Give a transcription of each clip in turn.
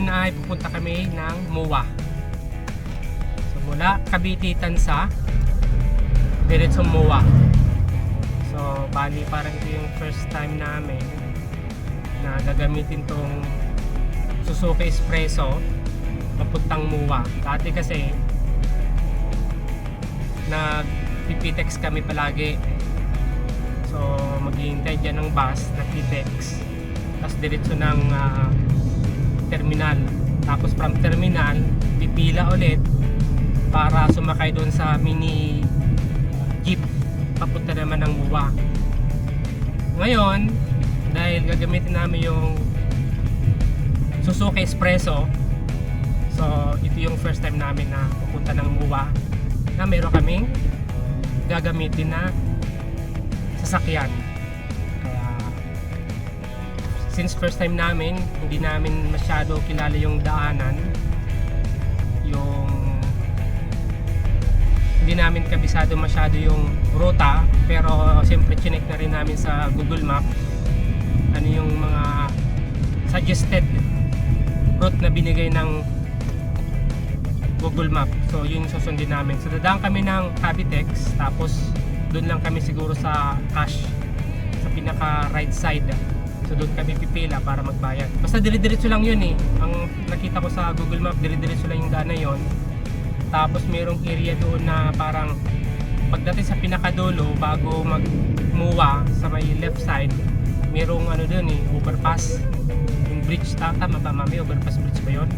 Ngayon ay pupunta kami ng MUA. So mula Cavite, Tansa, diretso MUA. So bali parang ito yung first time namin na gagamitin tong Suzuki Espresso papuntang MUA. Dati kasi nag pipitex kami palagi. So maghihintay dyan ng bus na pitex. Tapos diretso ng ah, terminal. Tapos from terminal, pipila ulit para sumakay doon sa mini jeep papunta naman ng MUA. Ngayon, dahil gagamitin namin yung Suzuki Espresso, so ito yung first time namin na pupunta ng MUA na meron kaming gagamitin na sasakyan. Since first time namin, hindi namin masyado kilala yung daanan. Yung hindi namin kabisado masyado yung ruta pero siyempre chinek na rin namin sa Google Map ano yung mga suggested route na binigay ng Google Map. So yun yung susundin namin. So dadaan kami ng Cavitex tapos doon lang kami siguro sa cash sa pinaka right side so doon kami pipila para magbayad. Basta dire-diretso lang yun eh. Ang nakita ko sa Google Map dire-diretso lang yung daan na yun. Tapos merong area doon na parang pagdating sa pinakadulo bago magmuwa sa may left side merong ano doon eh overpass. Yung bridge ta tama ba mami? Overpass bridge ba yun?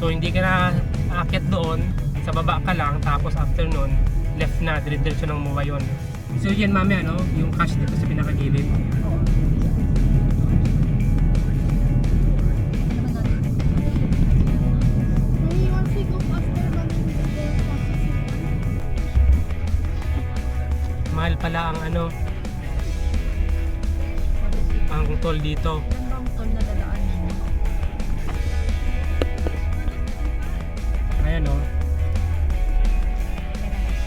So hindi ka na aakyat doon sa baba ka lang tapos after nun left na dire-diretso ng muwa yun. So yan mami ano? Yung cash dito sa pinakagilid pala ang ano ang toll dito Yan bang tol na dadaanan? Ayan o.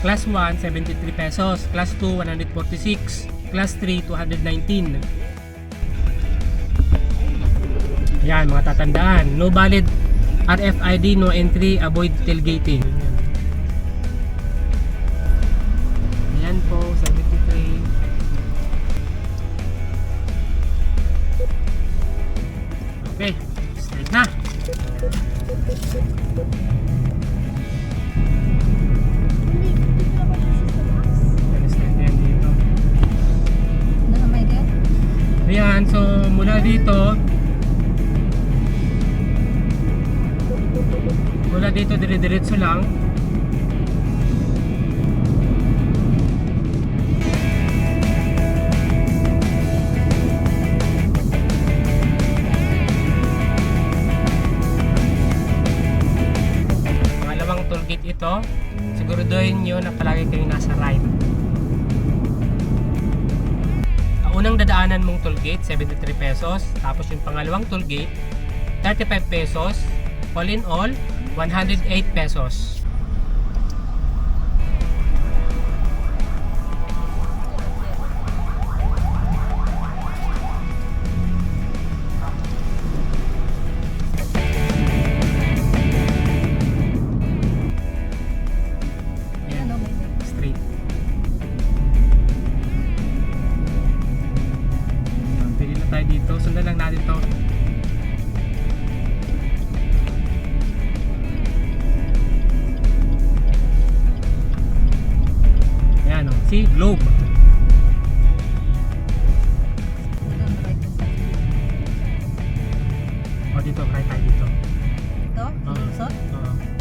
Class 1, 73 pesos. Class 2, 146. Class 3, 219. Ayan, mga tatandaan. No valid RFID, no entry, avoid tailgating. Ayan, so mula dito mula dito dire-diretso lang. Pangalawang tollgate ito. Siguraduhin nyo na palagi kayo nasa right unang dadaanan mong tollgate, 73 pesos. Tapos yung pangalawang tollgate, 35 pesos. All in all, 108 pesos. Ayan o. See? Globe. Ito ang right side. O dito, kahit tayo dito. Ito? Oo. Lusot? Oo.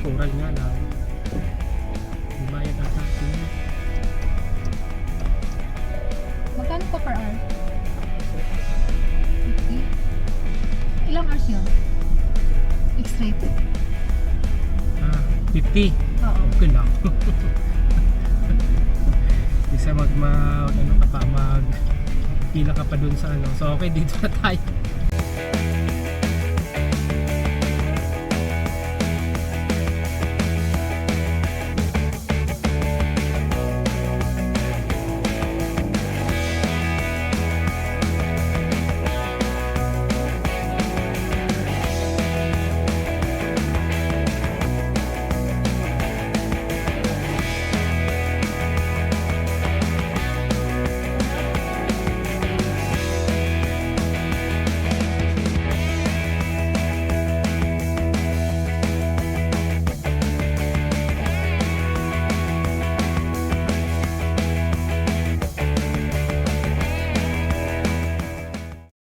Kural nga lang. Bayad na sa akin. Magkano po per hour? 50? Ilang hours yun? X-ray? Ah, 50? Oo. Okay lang. Isa mag, mag ano ka pa, mag pila ka pa dun sa ano. So okay, dito na tayo.